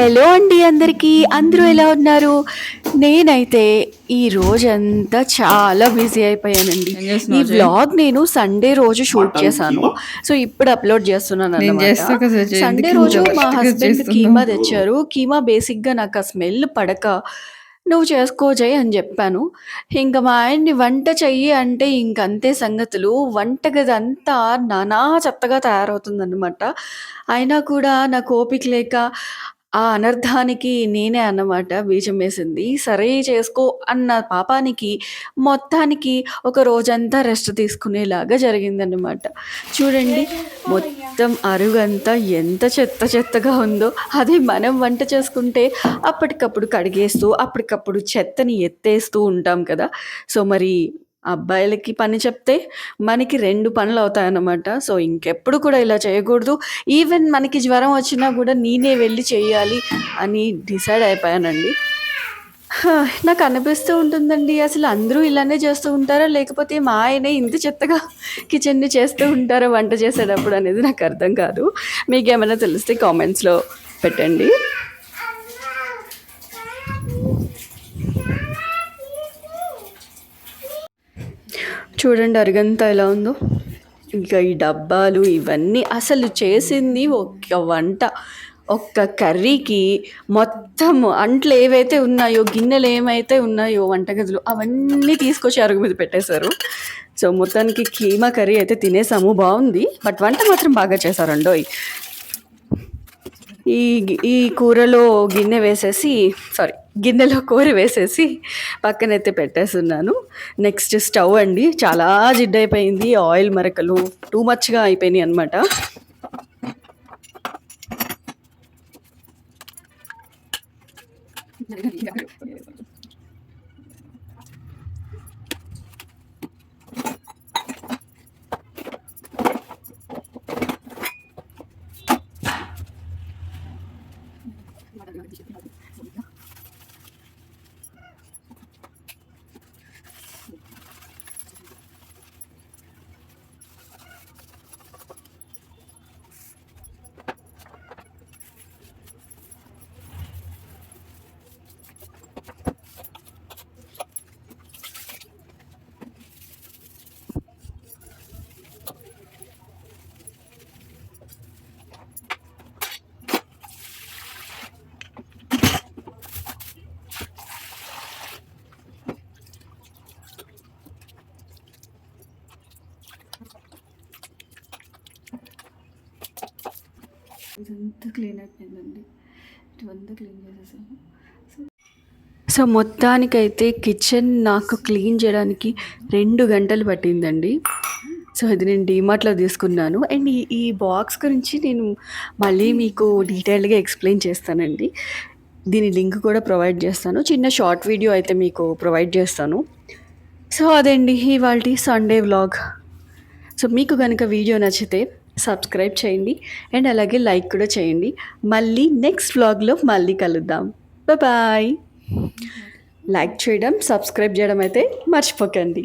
Hello అండి అందరికీ. అందరూ ఎలా ఉన్నారు? నేనైతే ఈ రోజంతా చాలా బిజీ అయిపోయానండి. ఈ వ్లాగ్ నేను సండే రోజు షూట్ చేశాను. సో ఇప్పుడు అప్లోడ్ చేస్తున్నాను. సండే రోజు మా హస్బెండ్? కీమా తెచ్చారు. కీమా బేసిక్గా నాకు ఆ స్మెల్ పడక నువ్వు చేసుకో జయ్ అని చెప్పాను. ఇంకా మా ఆయన్ని వంట చెయ్యి అంటే ఇంకంతే సంగతులు. వంటగది అంతా నానా చెత్తగా తయారవుతుందన్నమాట. అయినా కూడా నాకు ఓపిక లేక ఆ అనర్థానికి నేనే అన్నమాట బీజం వేసింది. సరే చేసుకో అన్న పాపానికి మొత్తానికి ఒక రోజంతా రెస్ట్ తీసుకునేలాగా జరిగిందన్నమాట. చూడండి మొత్తం అరుగంతా ఎంత చెత్త చెత్తగా ఉందో అదే మనం వంట చేసుకుంటే అప్పటికప్పుడు కడిగేస్తూ అప్పటికప్పుడు చెత్తని ఎత్తేస్తూ ఉంటాం కదా. సో మరి అబ్బాయిలకి పని చెప్తే మనకి రెండు పనులు అవుతాయన్నమాట. సో ఇంకెప్పుడు కూడా ఇలా చేయకూడదు. ఈవెన్ మనకి జ్వరం వచ్చినా కూడా నేనే వెళ్ళి చేయాలి అని డిసైడ్ అయిపోయానండి. నాకు అనిపిస్తూ ఉంటుందండి అసలు అందరూ ఇలానే చేస్తూ ఉంటారా? లేకపోతే మా ఆయనే ఇంత చెత్తగా కిచెన్ని చేస్తూ ఉంటారా? వంట చేసేటప్పుడు అనేది నాకు అర్థం కాదు. మీకు ఏమైనా తెలిస్తే కామెంట్స్లో పెట్టండి. చూడండి అరిగంతా ఎలా ఉందో. ఇంకా ఈ డబ్బాలు ఇవన్నీ అసలు చేసింది ఒక వంట ఒక్క కర్రీకి మొత్తం అంట్లు ఏవైతే ఉన్నాయో గిన్నెలు ఏమైతే ఉన్నాయో వంటగదులు అవన్నీ తీసుకొచ్చి అరుగు మీద పెట్టేశారు. సో మొత్తానికి కీమా కర్రీ అయితే తినేసాము బాగుంది. బట్ వంట మాత్రం బాగా చేశారండోయ్ ఈ ఈ కూరలో గిన్నె వేసేసి సారీ గిన్నెలో కూర వేసేసి పక్కనైతే పెట్టేస్తున్నాను. నెక్స్ట్ స్టవ్ అండి. చాలా జిడ్డైపోయింది. ఆయిల్ మరకలు టూ మచ్గా అయిపోయినాయి అనమాట ఇదంతా క్లీన్ అయిపోయిందండి. ఇటువంతా క్లీన్ చేసేసాము. సో మొత్తానికైతే కిచెన్ నాకు క్లీన్ చేయడానికి రెండు గంటలు పట్టిందండి. సో ఇది నేను డీమార్ట్లో తీసుకున్నాను. అండ్ ఈ ఈ బాక్స్ గురించి నేను మళ్ళీ మీకు డీటెయిల్డ్గా ఎక్స్ప్లెయిన్ చేస్తానండి. దీని లింక్ కూడా ప్రొవైడ్ చేస్తాను. చిన్న షార్ట్ వీడియో అయితే మీకు ప్రొవైడ్ చేస్తాను. సో అదండి ఇవాళ సండే వ్లాగ్. సో మీకు కనుక వీడియో నచ్చితే సబ్స్క్రైబ్ చేయండి అండ్ అలాగే లైక్ కూడా చేయండి. మళ్ళీ నెక్స్ట్ వ్లాగ్లో మళ్ళీ కలుద్దాం. బాయ్ లైక్ చేయడం సబ్స్క్రైబ్ చేయడం అయితే మర్చిపోకండి.